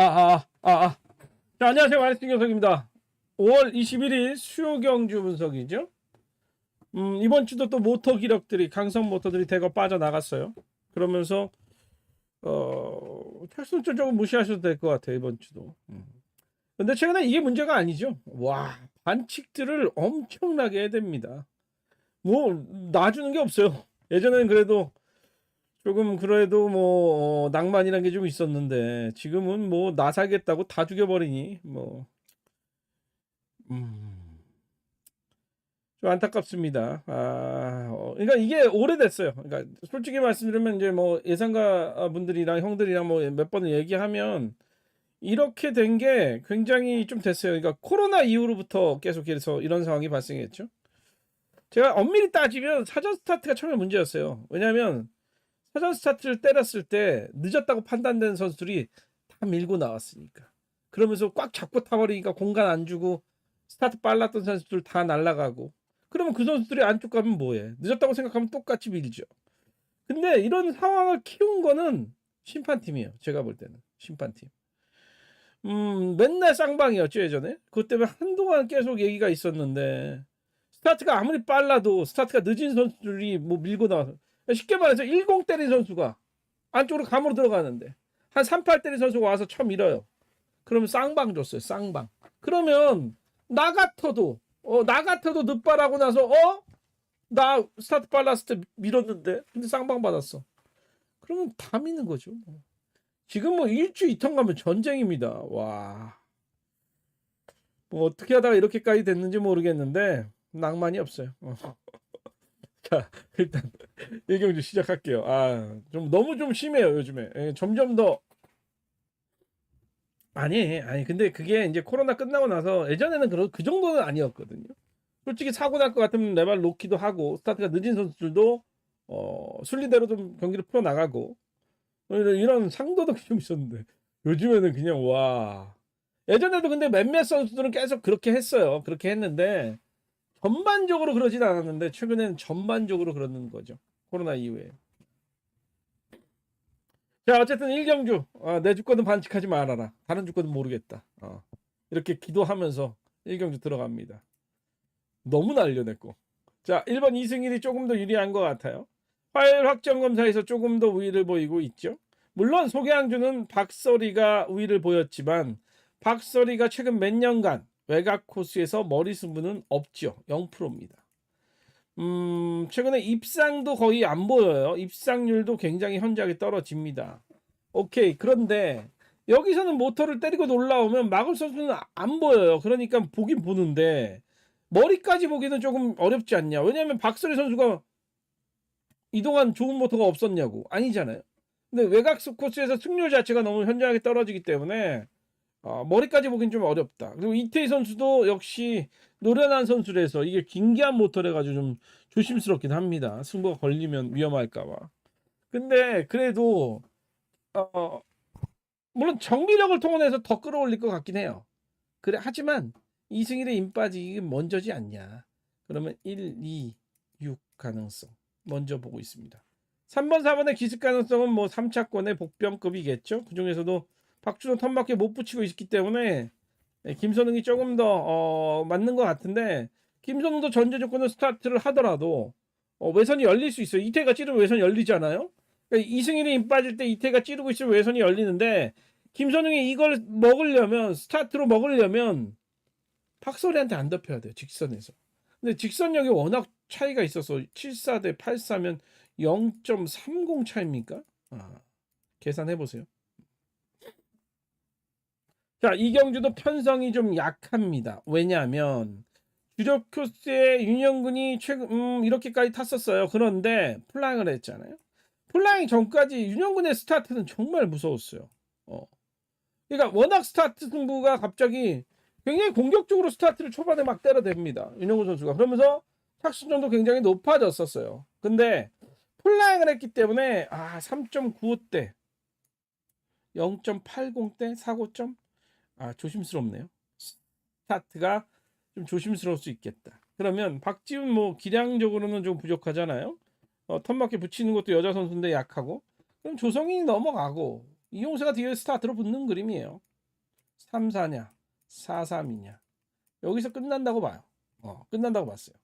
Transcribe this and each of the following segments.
아, 아, 아, 아. 자, 안녕하세요. 마리스 경석입니다. 5월 21일 수요 경주 분석이죠. 음, 이번 주도 또 모터 기력들이, 강성 모터들이 대거 빠져나갔어요. 그러면서, 어, 텍스는 조금 무시하셔도 될 것 같아요. 이번 주도. 음. 근데 최근에 이게 문제가 아니죠. 와, 반칙들을 엄청나게 해댑니다. 뭐, 놔주는 게 없어요. 예전에는 그래도 조금 그래도 뭐 어, 낭만이란 게 좀 있었는데 지금은 뭐 나 살겠다고 다 죽여버리니 뭐 음. 좀 안타깝습니다. 아, 어, 그러니까 이게 오래됐어요. 그러니까 솔직히 말씀드리면 이제 뭐 예상가 분들이랑 형들이랑 뭐 몇 번을 얘기하면 이렇게 된 게 굉장히 좀 됐어요. 그러니까 코로나 이후로부터 계속해서 이런 상황이 발생했죠. 제가 엄밀히 따지면 사전 스타트가 처음에 문제였어요. 왜냐하면 사전 스타트를 때렸을 때 늦었다고 판단된 선수들이 다 밀고 나왔으니까. 그러면서 꽉 잡고 타버리니까 공간 안 주고 스타트 빨랐던 선수들 다 날아가고. 그러면 그 선수들이 안쪽 가면 뭐해? 늦었다고 생각하면 똑같이 밀죠. 근데 이런 상황을 키운 거는 심판팀이에요. 제가 볼 때는 심판팀. 음, 맨날 쌍방이었죠 예전에. 그것 때문에 한동안 계속 얘기가 있었는데 스타트가 아무리 빨라도 스타트가 늦은 선수들이 뭐 밀고 나와서 쉽게 말해서 10 때린 선수가 안쪽으로 감으로 들어가는데 한 38 때린 선수가 와서 처음 밀어요. 그러면 쌍방 줬어요. 쌍방. 그러면 나 같아도 어, 나 같아도 늦발하고 나서 어? 나 스타트 빨랐을 때 밀었는데 근데 쌍방 받았어. 그러면 다 미는 거죠. 뭐. 지금 뭐 일주 이턴 가면 전쟁입니다. 와. 뭐 어떻게 하다가 이렇게까지 됐는지 모르겠는데 낭만이 없어요. 어. 자, 일단 일경주 시작할게요. 아, 좀 너무 좀 심해요, 요즘에. 예, 점점 더 아니, 아니, 근데 그게 이제 코로나 끝나고 나서 예전에는 그, 그 정도는 아니었거든요. 솔직히 사고 날 것 같으면 레발 놓기도 하고 스타트가 늦은 선수들도 어, 순리대로 좀 경기를 풀어 나가고 이런, 이런 상도덕이 좀 있었는데 요즘에는 그냥 와. 예전에도 근데 몇몇 선수들은 계속 그렇게 했어요. 그렇게 했는데 전반적으로 그러진 않았는데 최근에는 전반적으로 그러는 거죠. 코로나 이후에. 자 어쨌든 1경주 아, 내 주권은 반칙하지 말아라. 다른 주권은 모르겠다. 어. 이렇게 기도하면서 1경주 들어갑니다. 너무 날려냈고. 자 1번 이승일이 조금 더 유리한 것 같아요. 화요일 확정 검사에서 조금 더 우위를 보이고 있죠. 물론 소개항주는 박서리가 우위를 보였지만 박서리가 최근 몇 년간 외곽 코스에서 머리 승부는 없죠. 0%입니다. 음, 최근에 입상도 거의 안 보여요. 입상률도 굉장히 현저하게 떨어집니다. 오케이. 그런데 여기서는 모터를 때리고 올라오면 막을 선수는 안 보여요. 그러니까 보긴 보는데 머리까지 보기는 조금 어렵지 않냐. 왜냐하면 박설희 선수가 이동한 좋은 모터가 없었냐고. 아니잖아요. 근데 외곽 코스에서 승률 자체가 너무 현저하게 떨어지기 때문에 어, 머리까지 보긴 좀 어렵다. 그리고 이태희 선수도 역시 노련한 선수라서 이게 긴기한 모터래 가지고 좀 조심스럽긴 합니다. 승부가 걸리면 위험할까봐. 근데 그래도 어 물론 정비력을 통해서 더 끌어올릴 것 같긴 해요. 그래 하지만 이승일의 임 빠지기 먼저지 않냐. 그러면 1, 2, 6 가능성 먼저 보고 있습니다. 3번, 4번의 기습 가능성은 뭐 3차권의 복병급이겠죠. 그 중에서도 박준호 턴밖에 못 붙이고 있기 때문에 네, 김선웅이 조금 더 어, 맞는 것 같은데 김선웅도 전제 조건을 스타트를 하더라도 어, 외선이 열릴 수 있어요. 이태가 찌르면 외선이 열리잖아요. 그러니까 이승일이 힘 빠질 때 이태가 찌르고 있으면 외선이 열리는데 김선웅이 이걸 먹으려면 스타트로 먹으려면 박설이한테 안 덮여야 돼요. 직선에서. 근데 직선력이 워낙 차이가 있어서 74 대 84면 0.30 차입니까? 아, 계산해 보세요. 자, 이경주도 편성이 좀 약합니다. 왜냐하면 주력 코스에 윤영근이 최근 음, 이렇게까지 탔었어요. 그런데 플라잉을 했잖아요. 플라잉 전까지 윤영근의 스타트는 정말 무서웠어요. 어. 그러니까 워낙 스타트 승부가 갑자기 굉장히 공격적으로 스타트를 초반에 막 때려댑니다. 윤영근 선수가. 그러면서 착수점도 굉장히 높아졌었어요. 근데 플라잉을 했기 때문에 아 3.95대 0.80대 사고점 아, 조심스럽네요. 스타트가 좀 조심스러울 수 있겠다. 그러면 박지훈 뭐 기량적으로는 좀 부족하잖아요. 어, 턴밖에 붙이는 것도 여자 선수인데 약하고. 그럼 조성이 넘어가고 이용세가 뒤에 스타트로 붙는 그림이에요. 3, 4냐, 4, 3이냐. 여기서 끝난다고 봐요. 어, 끝난다고 봤어요.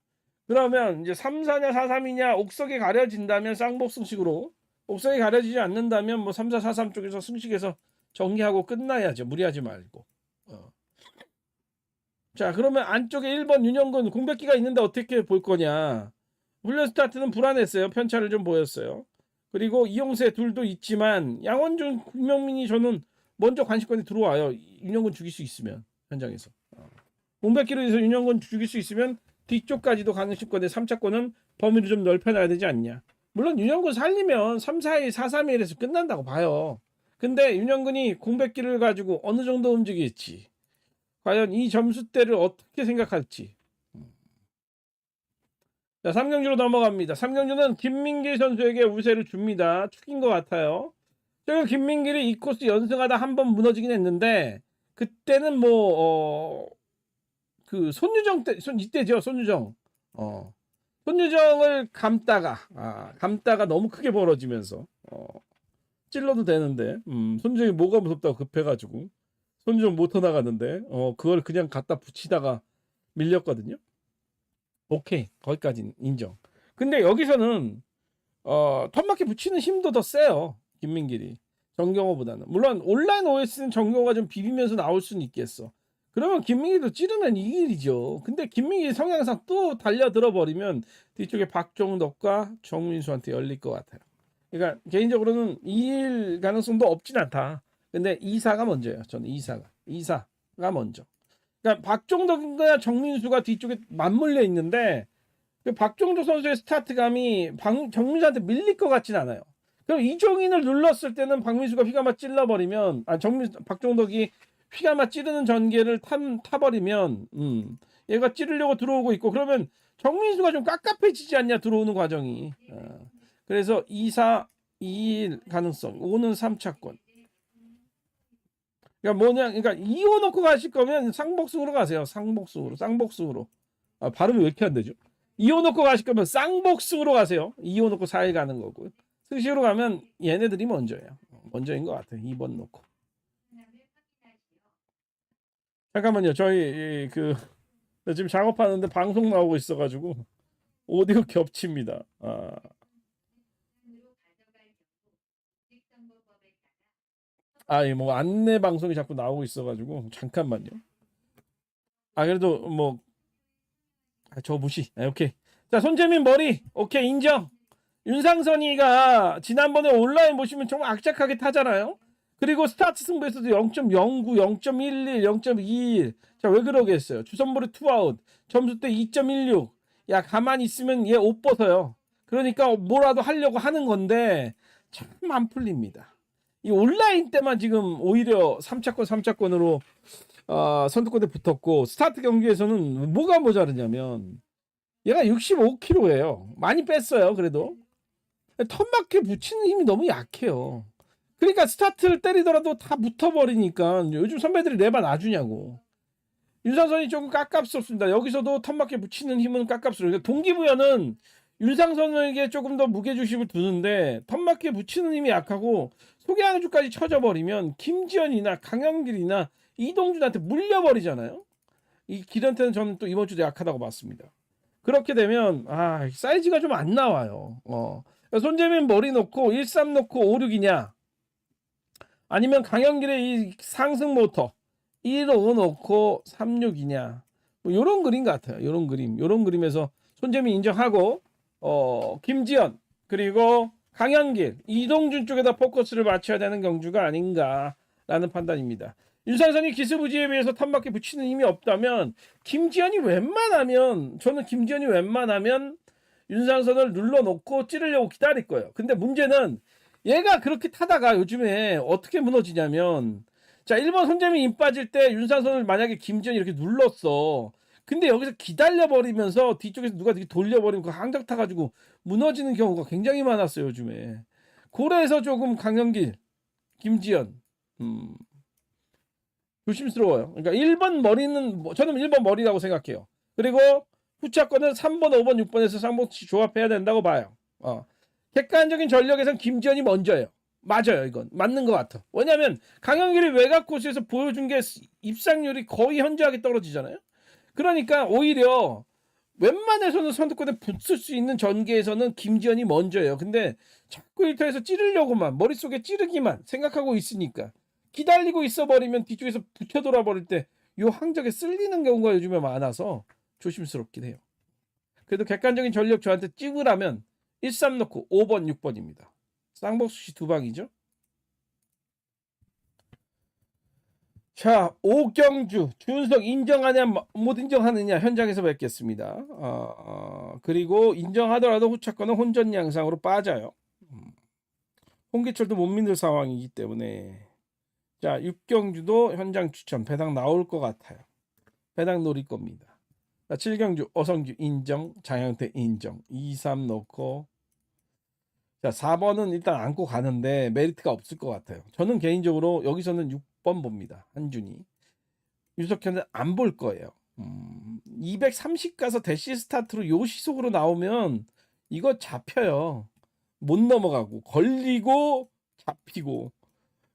그러면 이제 3, 4냐, 4, 3이냐 옥석이 가려진다면 쌍복 승식으로 옥석이 가려지지 않는다면 뭐 3, 4, 4, 3 쪽에서 승식에서 정리하고 끝나야죠. 무리하지 말고. 어. 자, 그러면 안쪽에 1번 윤영근 공백기가 있는데 어떻게 볼 거냐? 훈련 스타트는 불안했어요. 편차를 좀 보였어요. 그리고 이용세 둘도 있지만 양원준, 김명민이 저는 먼저 관심권에 들어와요. 윤영근 죽일 수 있으면 현장에서. 어. 공백기로 해서 윤영근 죽일 수 있으면 뒤쪽까지도 관심권에 3차권은 범위를 좀 넓혀놔야 되지 않냐. 물론 윤영근 살리면 3, 4일, 4, 3일에서 끝난다고 봐요. 근데 윤영근이 공백기를 가지고 어느 정도 움직일지 과연 이 점수대를 어떻게 생각할지. 자 3경주로 넘어갑니다. 3경주는 김민길 선수에게 우세를 줍니다. 축인 것 같아요. 최근 김민길이 이 코스 연승하다 한 번 무너지긴 했는데 그때는 뭐그 손유정 때 손 이때죠 손유정. 어. 손유정을 감다가 아 감다가 너무 크게 벌어지면서 어 찔러도 되는데 음, 손주정이 뭐가 무섭다고 급해가지고 손주정 모터 나갔는데 어 그걸 그냥 갖다 붙이다가 밀렸거든요. 오케이 거기까지는 인정. 근데 여기서는 어 턴마켓 붙이는 힘도 더 세요 김민길이 정경호보다는 물론 온라인 OS는 정경호가 좀 비비면서 나올 수는 있겠어. 그러면 김민기도 찌르면 이 일이죠. 근데 김민기 성향상 또 달려들어 버리면 뒤쪽에 박종덕과 정민수한테 열릴 것 같아요. 그러니까 개인적으로는 이일 가능성도 없진 않다. 근데 이사가 먼저예요. 저는 이사가 이사가 먼저. 그러니까 박종덕과 정민수가 뒤쪽에 맞물려 있는데 그 박종덕 선수의 스타트감이 박, 정민수한테 밀릴 것 같진 않아요. 그럼 이종인을 눌렀을 때는 박민수가 휘가마 찔러버리면 아 정민 박종덕이 휘가마 찌르는 전개를 타, 타버리면 음, 얘가 찌르려고 들어오고 있고 그러면 정민수가 좀 깝깝해지지 않냐 들어오는 과정이. 어. 그래서 2, 4, 2, 1 가능성. 5는 3차권. 그러니까 뭐냐, 그러니까 2호 놓고 가실 거면 상복승으로 가세요. 상복승으로, 쌍복승으로. 아, 발음이 왜 이렇게 안 되죠? 2호 놓고 가실 거면 쌍복승으로 가세요. 2호 놓고 4일 가는 거고요. 승식으로 가면 얘네들이 먼저예요. 먼저인 것 같아요. 2번 놓고. 잠깐만요. 저희 이, 그 지금 작업하는데 방송 나오고 있어가지고 오디오 겹칩니다. 아. 아, 예, 뭐 안내 방송이 자꾸 나오고 있어가지고 잠깐만요. 아, 그래도 뭐, 아, 저 무시. 아, 오케이. 자, 손재민 머리. 오케이, 인정. 윤상선이가 지난번에 온라인 보시면 정말 악착하게 타잖아요. 그리고 스타트 승부에서도 0.09, 0.11, 0.21. 자, 왜 그러겠어요? 주선볼에 투아웃. 점수 때 2.16. 야, 가만히 있으면 얘 옷 벗어요. 그러니까 뭐라도 하려고 하는 건데 참 안 풀립니다. 이 온라인 때만 지금 오히려 3차권 3차권으로 어, 선두권에 붙었고 스타트 경기에서는 뭐가 모자르냐면 얘가 65kg예요. 많이 뺐어요. 그래도 턴마켓 붙이는 힘이 너무 약해요. 그러니까 스타트를 때리더라도 다 붙어버리니까 요즘 선배들이 레바 놔주냐고. 윤상선이 조금 깝깝스럽습니다. 여기서도 턴마켓 붙이는 힘은 깝깝스러워요. 그러니까 동기부여는 윤상선에게 조금 더 무게중심을 두는데 턴마켓 붙이는 힘이 약하고 소개항주까지 쳐져버리면 김지현이나 강영길이나 이동준한테 물려버리잖아요. 이 길한테는 저는 또 이번 주도 약하다고 봤습니다. 그렇게 되면 아 사이즈가 좀 안 나와요. 어. 손재민 머리 놓고 13 놓고 56이냐 아니면 강영길의 이 상승 모터 1호 놓고 36이냐 뭐 요런 그림 같아요. 요런 그림. 요런 그림에서 손재민 인정하고 어 김지현 그리고 강현길, 이동준 쪽에다 포커스를 맞춰야 되는 경주가 아닌가라는 판단입니다. 윤상선이 기스부지에 비해서 탑마켓 붙이는 힘이 없다면 김지현이 웬만하면 저는 김지현이 웬만하면 윤상선을 눌러놓고 찌르려고 기다릴 거예요. 근데 문제는 얘가 그렇게 타다가 요즘에 어떻게 무너지냐면 자 1번 손재민 임 빠질 때 윤상선을 만약에 김지현이 이렇게 눌렀어. 근데 여기서 기다려버리면서 뒤쪽에서 누가 돌려버리면 그 항적 타가지고 무너지는 경우가 굉장히 많았어요 요즘에. 고래에서 조금 강현길, 김지연 음, 조심스러워요. 그러니까 1번 머리는 뭐- 저는 1번 머리라고 생각해요. 그리고 후차권은 3번, 5번, 6번에서 쌍복치 조합해야 된다고 봐요. 어. 객관적인 전력에선 김지연이 먼저예요. 맞아요, 이건. 맞는 것 같아. 왜냐면 강현길이 외곽 코스에서 보여준 게 입상률이 거의 현저하게 떨어지잖아요. 그러니까 오히려 웬만해서는 선두권에 붙을 수 있는 전개에서는 김지현이 먼저예요. 근데 자꾸 1타에서 찌르려고만 머릿속에 찌르기만 생각하고 있으니까 기다리고 있어 버리면 뒤쪽에서 붙여 돌아 버릴 때 요 항적에 쓸리는 경우가 요즘에 많아서 조심스럽긴 해요. 그래도 객관적인 전력 저한테 찍으라면 1, 3 넣고 5번, 6번입니다. 쌍복수 씨 두 방이죠. 자, 오경주, 준석 인정하냐 못 인정하느냐 현장에서 뵙겠습니다. 어, 어, 그리고 인정하더라도 후차권은 혼전 양상으로 빠져요. 음. 홍기철도 못 믿을 상황이기 때문에 자, 육경주도 현장 추천 배당 나올 것 같아요. 배당 노릴 겁니다. 자, 7경주 어성주 인정, 장영태 인정, 2, 3 넣고 자, 4번은 일단 안고 가는데 메리트가 없을 것 같아요. 저는 개인적으로 여기서는 6 번 봅니다. 한준이. 유석현은 안 볼 거예요. 음, 230 가서 대시 스타트로 요 시속으로 나오면 이거 잡혀요. 못 넘어가고 걸리고 잡히고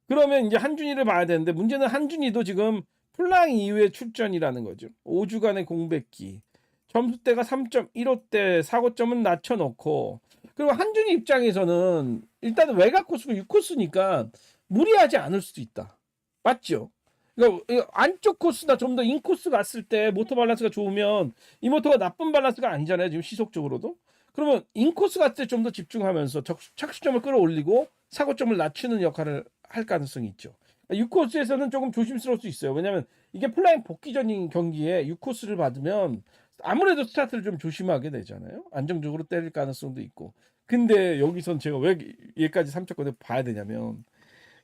그러면 이제 한준이를 봐야 되는데 문제는 한준이도 지금 플랑 이후에 출전이라는 거죠. 5주간의 공백기. 점수대가 3.15대 사고점은 낮춰놓고 그리고 한준이 입장에서는 일단 외곽 코스가 6코스니까 무리하지 않을 수도 있다. 맞죠? 그러니까 이 안쪽 코스나 좀 더 인코스 갔을 때 모터 밸런스가 좋으면 이 모터가 나쁜 밸런스가 아니잖아요. 지금 시속적으로도. 그러면 인코스 갔을 때 좀 더 집중하면서 적- 착수점을 끌어올리고 사고점을 낮추는 역할을 할 가능성이 있죠. 6코스에서는 조금 조심스러울 수 있어요. 왜냐하면 이게 플라잉 복귀 전인 경기에 6코스를 받으면 아무래도 스타트를 좀 조심하게 되잖아요. 안정적으로 때릴 가능성도 있고. 근데 여기선 제가 왜 얘까지 3차권에 봐야 되냐면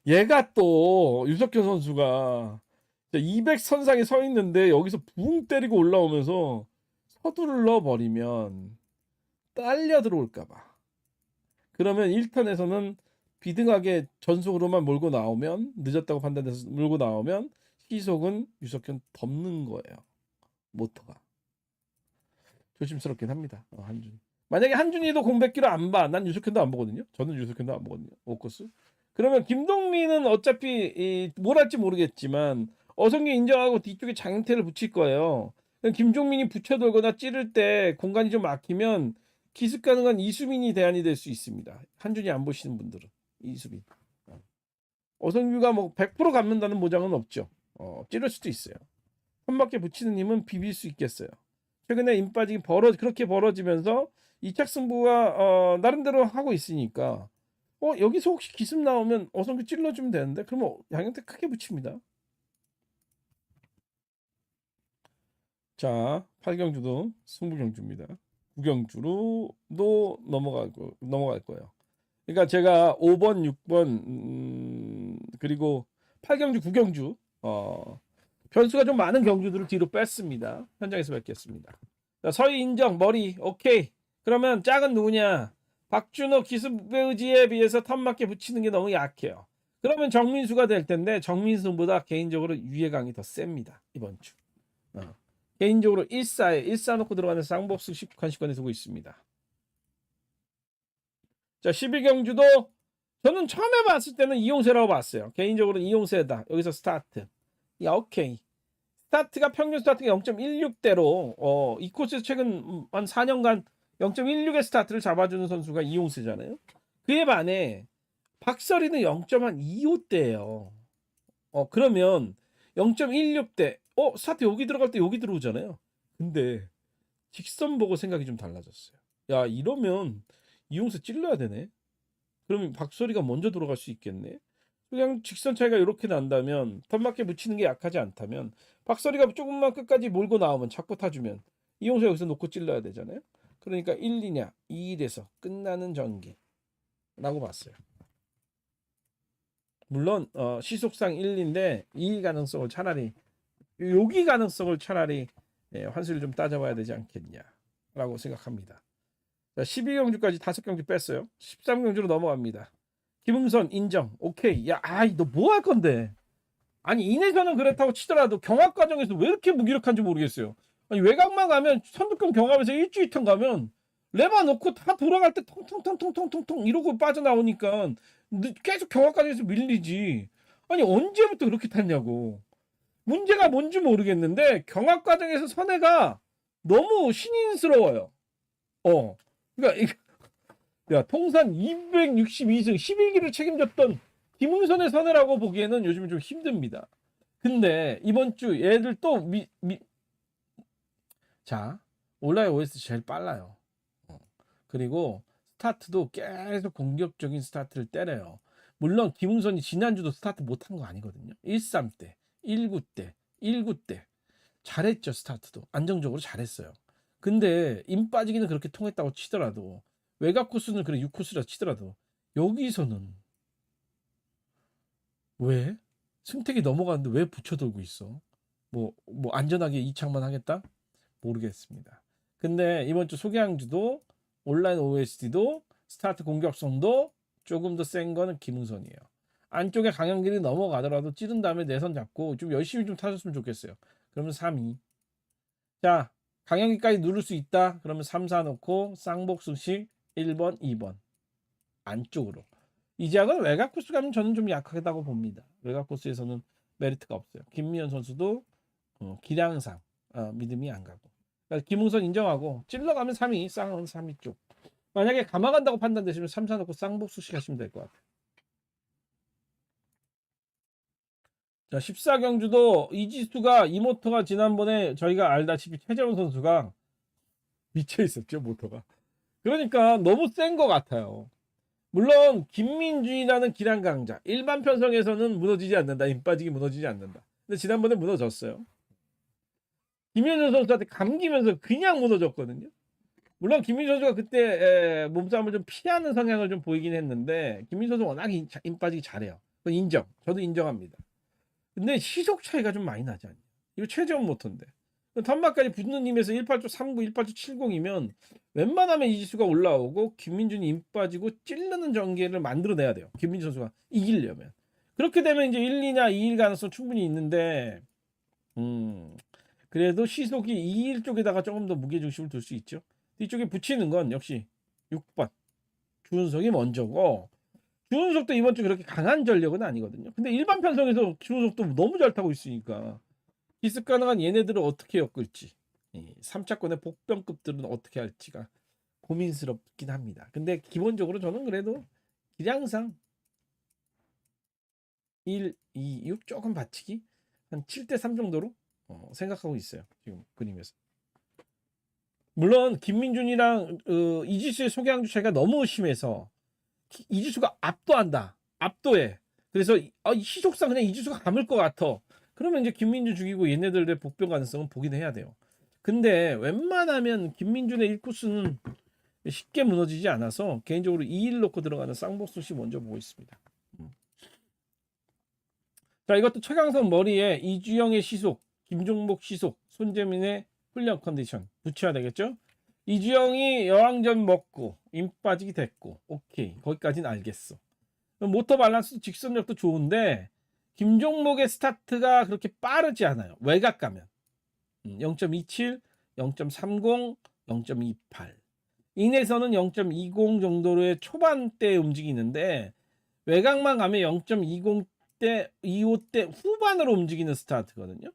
얘가 또 유석현 선수가 200 선상에 서 있는데 여기서 붕 때리고 올라오면서 서둘러 버리면 딸려 들어올까 봐. 그러면 1턴에서는 비등하게 전속으로만 몰고 나오면 늦었다고 판단돼서 몰고 나오면 시속은 유석현 덮는 거예요. 모터가. 조심스럽긴 합니다. 어, 한준이. 만약에 한준이도 공백기로 안 봐. 난 유석현도 안 보거든요. 저는 유석현도 안 보거든요. 오코스. 그러면 김동민은 어차피 이, 뭘 할지 모르겠지만 어성기 인정하고 뒤쪽에 장태를 붙일 거예요. 김종민이 붙여돌거나 찌를 때 공간이 좀 막히면 기습 가능한 이수민이 대안이 될 수 있습니다. 한준이 안 보시는 분들은 이수민. 어. 어성규가 뭐 100% 감는다는 보장은 없죠. 어, 찌를 수도 있어요. 한 바퀴 붙이는 힘은 비빌 수 있겠어요. 최근에 임 빠지기 벌어 그렇게 벌어지면서 이착 승부가 어, 나름대로 하고 있으니까 어 여기서 혹시 기습 나오면 어성규 찔러주면 되는데 그러면 양형태 크게 붙입니다. 자 8경주도 승부경주입니다. 9경주로도 넘어갈 거 넘어갈 거예요. 그러니까 제가 5번, 6번 음, 그리고 8경주, 9경주 어, 변수가 좀 많은 경주들을 뒤로 뺐습니다. 현장에서 뵙겠습니다. 자, 서희 인정 머리 오케이. 그러면 짝은 누구냐? 박준호 기습의지에 비해서 턴맞게 붙이는 게 너무 약해요. 그러면 정민수가 될 텐데 정민수보다 개인적으로 유해강이 더 셉니다. 이번 주. 어. 개인적으로 1사에 1사 놓고 들어가는 쌍복수 10관시권에 두고 있습니다. 자 12경주도 저는 처음에 봤을 때는 이용세라고 봤어요. 개인적으로 이용세다. 여기서 스타트. 야 오케이. 스타트가 평균 스타트가 0.16대로 어, 이 코스에서 최근 한 4년간 0.16의 스타트를 잡아주는 선수가 이용세잖아요. 그에 반해 박설이는 0.25대예요. 어 그러면 0.16대 어 스타트 여기 들어갈 때 여기 들어오잖아요. 근데 직선 보고 생각이 좀 달라졌어요. 야 이러면 이용세 찔러야 되네. 그러면 박설이가 먼저 들어갈 수 있겠네. 그냥 직선 차이가 이렇게 난다면 턴맞게 붙이는 게 약하지 않다면 박설이가 조금만 끝까지 몰고 나오면 자꾸 타주면 이용세 여기서 놓고 찔러야 되잖아요. 그러니까 1, 2냐 2일에서 끝나는 전기라고 봤어요. 물론 어, 시속상 1인데 이 가능성을 차라리 여기 가능성을 차라리 예, 환수를 좀 따져봐야 되지 않겠냐라고 생각합니다. 자, 12경주까지 5경주 뺐어요. 13경주로 넘어갑니다. 김응선 인정. 오케이. 야, 아이 너 뭐 할 건데? 아니 인해서는 그렇다고 치더라도 경합 과정에서 왜 이렇게 무기력한지 모르겠어요. 아니 외곽만 가면 선두권 경합에서 일주일 턴 가면 레바 놓고 다 돌아갈 때 통통통통통통통 이러고 빠져나오니까 느- 계속 경합까지에서 밀리지. 아니 언제부터 그렇게 탔냐고. 문제가 뭔지 모르겠는데 경합 과정에서 선회가 너무 신인스러워요. 어. 그러니까 이- 야 통산 262승 11기를 책임졌던 김웅선의 선회라고 보기에는 요즘 좀 힘듭니다. 근데 이번 주 얘들 또 미, 미... 자 온라인 OS 제일 빨라요. 어. 그리고 스타트도 계속 공격적인 스타트를 때려요. 물론 김웅선이 지난주도 스타트 못한 거 아니거든요. 13 때, 19 때, 19 때 잘했죠 스타트도 안정적으로 잘했어요. 근데 임 빠지기는 그렇게 통했다고 치더라도 외곽 코스는 그래 6코스라 치더라도 여기서는 왜 승택이 넘어가는데 왜 붙여들고 있어? 뭐뭐 안전하게 이착만 하겠다? 모르겠습니다. 근데 이번 주 소개항주도 온라인 OSD도 스타트 공격성도 조금 더 센 거는 김웅선이에요. 안쪽에 강현길이 넘어가더라도 찌른 다음에 내선 잡고 좀 열심히 좀 타줬으면 좋겠어요. 그러면 3위. 자, 강현길까지 누를 수 있다. 그러면 3, 4 놓고 쌍복승식 1번, 2번 안쪽으로. 이제학은 외곽 코스 가면 저는 좀 약하다고 봅니다. 외곽 코스에서는 메리트가 없어요. 김미연 선수도 어, 기량상 어, 믿음이 안 가고. 그러니까 김웅선 인정하고 찔러가면 3위, 쌍은 3위 쪽. 만약에 감아간다고 판단되시면 3, 4 놓고 쌍복수식 하시면 될 것 같아요. 자, 14경주도 이지수가 이 모터가 지난번에 저희가 알다시피 최재원 선수가 미쳐 있었죠, 모터가. 그러니까 너무 센 것 같아요. 물론 김민준이라는 기량 강자 일반 편성에서는 무너지지 않는다. 힘 빠지기 무너지지 않는다. 근데 지난번에 무너졌어요. 김현준 선수한테 감기면서 그냥 무너졌거든요. 물론 김민 선수가 그때 에, 몸싸움을 좀 피하는 성향을 좀 보이긴 했는데 김민 선수 워낙 힘, 힘 빠지기 잘해요. 그건 인정. 저도 인정합니다. 근데 시속 차이가 좀 많이 나지 않냐? 이거 최저원 모터인데. 턴마까지 붙는 힘에서 189, 39, 189, 70이면 웬만하면 이지수가 올라오고 김민준이 힘 빠지고 찔르는 전개를 만들어내야 돼요. 김민준 선수가 이기려면. 그렇게 되면 이제 1, 2냐 2일 가능성 충분히 있는데 음 그래도 시속이 2일 쪽에다가 조금 더 무게중심을 둘 수 있죠. 뒤쪽에 붙이는 건 역시 6번 주은석이 먼저고 주은석도 이번 주 그렇게 강한 전력은 아니거든요. 근데 일반 편성에서 주은석도 너무 잘 타고 있으니까 기습 가능한 얘네들을 어떻게 엮을지 이 3차권의 복병급들은 어떻게 할지가 고민스럽긴 합니다. 근데 기본적으로 저는 그래도 기량상 1, 2, 6 조금 받치기 한 7대 3 정도로 어, 생각하고 있어요. 지금 그림에서. 물론 김민준이랑 어, 이지수의 소개항주 차이가 너무 심해서 기- 이지수가 압도한다. 압도해. 그래서 이- 아, 이 시속상 그냥 이지수가 감을 것 같아. 그러면 이제 김민준 죽이고 얘네들의 복병 가능성은 보긴 해야 돼요. 근데 웬만하면 김민준의 1코스는 쉽게 무너지지 않아서 개인적으로 2일 놓고 들어가는 쌍복수씨 먼저 보고 있습니다. 음. 자 이것도 최강성 머리에 이주영의 시속, 김종목 시속, 손재민의 훈련 컨디션 붙여야 되겠죠? 이주영이 여왕전 먹고 임 빠지기 됐고 오케이 거기까지는 알겠어. 모터 밸런스 직선력도 좋은데 김종목의 스타트가 그렇게 빠르지 않아요. 외곽 가면 음, 0.27, 0.30, 0.28 인에서는 0.20 정도의 초반대에 움직이는데 외곽만 가면 0.20대 25대 후반으로 움직이는 스타트거든요.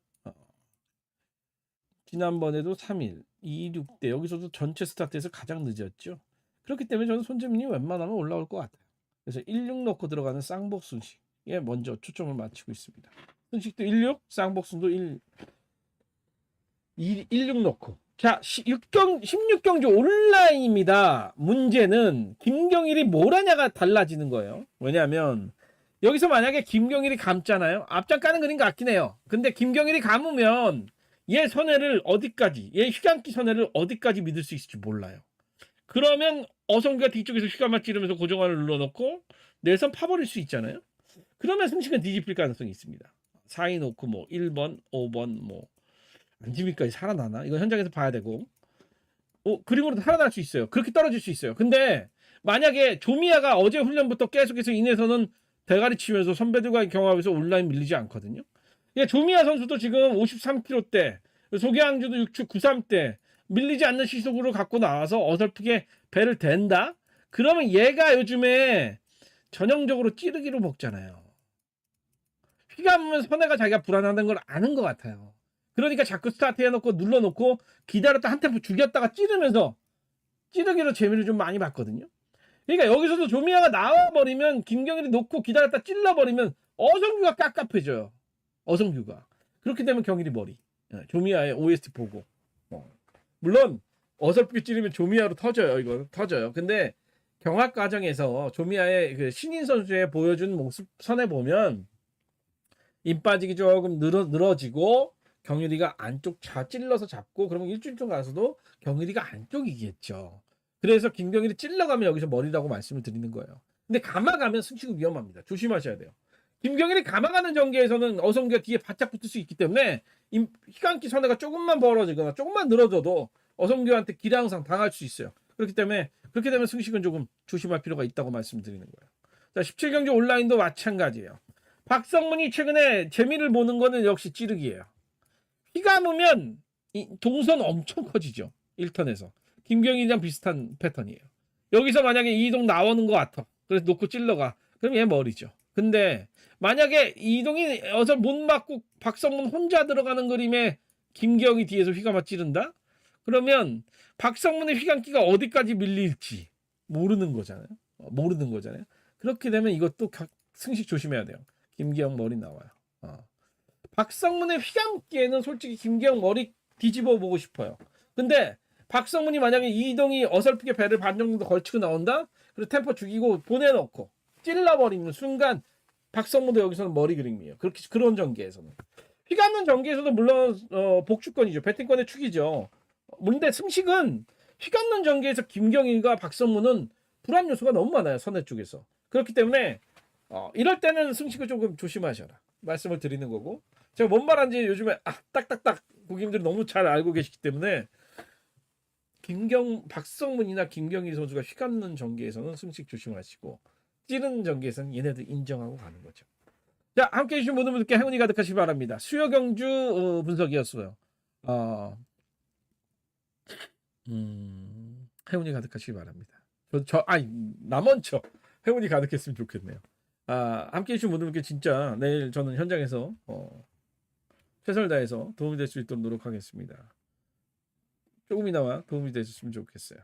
어. 지난번에도 3일 26대 여기서도 전체 스타트에서 가장 늦었죠. 그렇기 때문에 저는 손재민이 웬만하면 올라올 것 같아요. 그래서 16 넣고 들어가는 쌍복 순식에 먼저 초점을 맞추고 있습니다. 순식도 16, 쌍복 순도 1, 1 16 넣고. 자, 6경, 16경주 온라인입니다. 문제는 김경일이 뭘 하냐가 달라지는 거예요. 왜냐하면 여기서 만약에 김경일이 감잖아요. 앞장 까는 그림 같긴 해요. 근데 김경일이 감으면 얘 선회를 어디까지, 얘 휘감기 선회를 어디까지 믿을 수 있을지 몰라요. 그러면 어성기가 뒤쪽에서 휘감아 찌르면서 고정관을 눌러놓고 내선 파버릴 수 있잖아요. 그러면 승식은 뒤집힐 가능성이 있습니다. 4위 놓고 뭐 1번, 5번 뭐 안지미까지 살아나나? 이건 현장에서 봐야 되고. 어, 그림으로 살아날 수 있어요. 그렇게 떨어질 수 있어요. 근데 만약에 조미아가 어제 훈련부터 계속해서 인해서는 대가리 치면서 선배들과의 경합에서 온라인 밀리지 않거든요. 예, 조미아 선수도 지금 53kg대, 소개항주도 6축 93대, 밀리지 않는 시속으로 갖고 나와서 어설프게 배를 댄다? 그러면 얘가 요즘에 전형적으로 찌르기로 먹잖아요. 휘감으면 선회가 자기가 불안하다는 걸 아는 것 같아요. 그러니까 자꾸 스타트 해놓고 눌러놓고 기다렸다 한 템포 죽였다가 찌르면서 찌르기로 재미를 좀 많이 봤거든요. 그러니까 여기서도 조미아가 나와버리면 김경일이 놓고 기다렸다 찔러버리면 어성규가 깝깝해져요. 어성규가. 그렇게 되면 경일이 머리. 예, 조미아의 OST 보고. 어. 물론 어설프게 찌르면 조미아로 터져요. 이거 터져요. 근데 경합 과정에서 조미아의 그 신인 선수의 보여준 모습 선에 보면 힘 빠지기 조금 늘어, 늘어지고 경일이가 안쪽 자 찔러서 잡고 그러면 일주일 좀 가서도 경일이가 안쪽이겠죠. 그래서 김경일이 찔러가면 여기서 머리라고 말씀을 드리는 거예요. 근데 감아가면 승식은 위험합니다. 조심하셔야 돼요. 김경일이 감아가는 전개에서는 어성규가 뒤에 바짝 붙을 수 있기 때문에 임- 희강기 선회가 조금만 벌어지거나 조금만 늘어져도 어성규한테 기량상 당할 수 있어요. 그렇기 때문에 그렇게 되면 승식은 조금 조심할 필요가 있다고 말씀드리는 거예요. 자, 17경기 온라인도 마찬가지예요. 박성문이 최근에 재미를 보는 거는 역시 찌르기예요. 휘감으면 이 동선 엄청 커지죠. 1턴에서. 김경희랑 비슷한 패턴이에요. 여기서 만약에 이동 나오는 것 같아. 그래서 놓고 찔러가. 그럼 얘 머리죠. 근데 만약에 이동이 어서 못 맞고 박성문 혼자 들어가는 그림에 김경희 뒤에서 휘감아 찌른다? 그러면 박성문의 휘감기가 어디까지 밀릴지 모르는 거잖아요. 어, 모르는 거잖아요. 그렇게 되면 이것도 각- 승식 조심해야 돼요. 김기영 머리 나와요. 어. 박성문의 휘감기에는 솔직히 김기영 머리 뒤집어 보고 싶어요. 근데 박성문이 만약에 이동이 어설프게 배를 반 정도 걸치고 나온다? 그리고 템포 죽이고 보내놓고 찔러버리는 순간 박성문도 여기서는 머리 그림이에요. 그렇게 그런 전개에서는 휘감는 전개에서도 물론 어, 복주권이죠. 배팅권의 축이죠. 근데 승식은 휘감는 전개에서 김경일과 박성문은 불안 요소가 너무 많아요. 선회 쪽에서 그렇기 때문에 어, 이럴 때는 승식을 조금 조심하셔라 말씀을 드리는 거고 제가 뭔 말한지 요즘에 아, 딱딱딱 고객님들이 너무 잘 알고 계시기 때문에 김경 박성문이나 김경일 선수가 휘감는 전개에서는 승식 조심하시고 찌르는 전개에서는 얘네들 인정하고 가는 거죠. 자 함께 해주신 모든 분들께 행운이 가득하시기 바랍니다. 수요 경주 어, 분석이었어요. 어, 음, 행운이 가득하시기 바랍니다. 저, 저 아니 나 먼저 행운이 가득했으면 좋겠네요. 아 함께 해주신 모든 분께 진짜 내일 저는 현장에서 어, 최선을 다해서 도움이 될 수 있도록 노력하겠습니다. 조금이나마 도움이 되셨으면 좋겠어요.